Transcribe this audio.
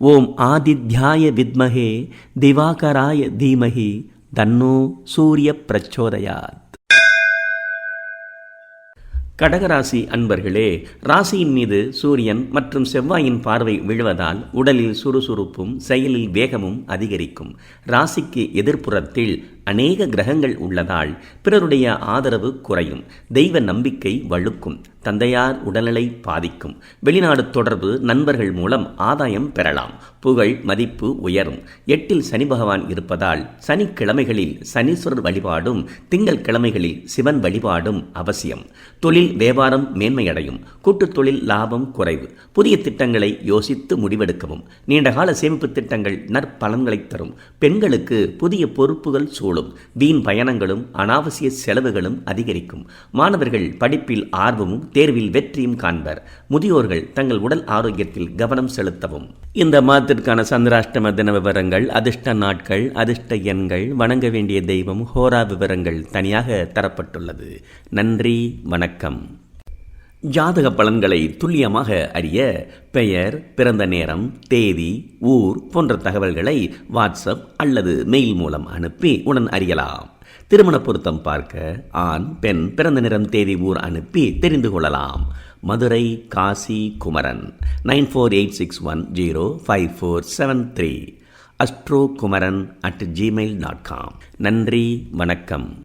ஓம் ஆதித்யாய வித்மகே திவாகராய தீமகி தன்னோ சூரிய பிரச்சோதயாத். கடகராசி அன்பர்களே ராசியின் மீது சூரியன் மற்றும் செவ்வாயின் பார்வை விழுவதால் உடலில் சுறுசுறுப்பும் செயலில் வேகமும் அதிகரிக்கும். ராசிக்கு எதிர்ப்புறத்தில் அநேக கிரகங்கள் உள்ளதால் பிறருடைய ஆதரவு குறையும் தெய்வ நம்பிக்கை வழுக்கும் தந்தையார் உடல்நிலை பாதிக்கும் வெளிநாடு தொடர்பு நண்பர்கள் மூலம் ஆதாயம் பெறலாம் புகழ் மதிப்பு உயரும். எட்டில் சனி பகவான் இருப்பதால் சனிக்கிழமைகளில் சனீஸ்வரர் வழிபாடும் திங்கள் கிழமைகளில் சிவன் வழிபாடும் அவசியம். தொழில் வியாபாரம் மேன்மையடையும் கூட்டுத் தொழில் லாபம் குறைவு. புதிய திட்டங்களை யோசித்து முடிவெடுக்கவும் நீண்டகால சேமிப்பு திட்டங்கள் நற்பலன்களை தரும். பெண்களுக்கு புதிய பொறுப்புகள் சூழும் வீண் பயணங்களும் அனாவசிய செலவுகளும் அதிகரிக்கும். மாணவர்கள் படிப்பில் ஆர்வமும் தேர்வில் வெற்றியும் காண்பர். முதியோர்கள் தங்கள் உடல் ஆரோக்கியத்தில் கவனம் செலுத்தவும். இந்த மாதத்திற்கான சந்திராஷ்டம தின விவரங்கள் அதிர்ஷ்ட நாட்கள் அதிர்ஷ்ட எண்கள் வணங்க வேண்டிய தெய்வம் ஹோரா விவரங்கள் தனியாக தரப்பட்டுள்ளது. நன்றி வணக்கம். ஜாதக பலன்களை துல்லியமாக அறிய பெயர் பிறந்த நேரம் தேதி ஊர் போன்ற தகவல்களை வாட்ஸ்அப் அல்லது மெயில் மூலம் அனுப்பி உடன் அறியலாம். திருமண பொருத்தம் பார்க்க ஆண் பெண் பிறந்த நேரம் தேதி ஊர் அனுப்பி தெரிந்து கொள்ளலாம். Madurai Kasi Kumaran. Nine four eight six one zero five four seven three. Astro Kumaran at Gmail dot com. நன்றி வணக்கம்.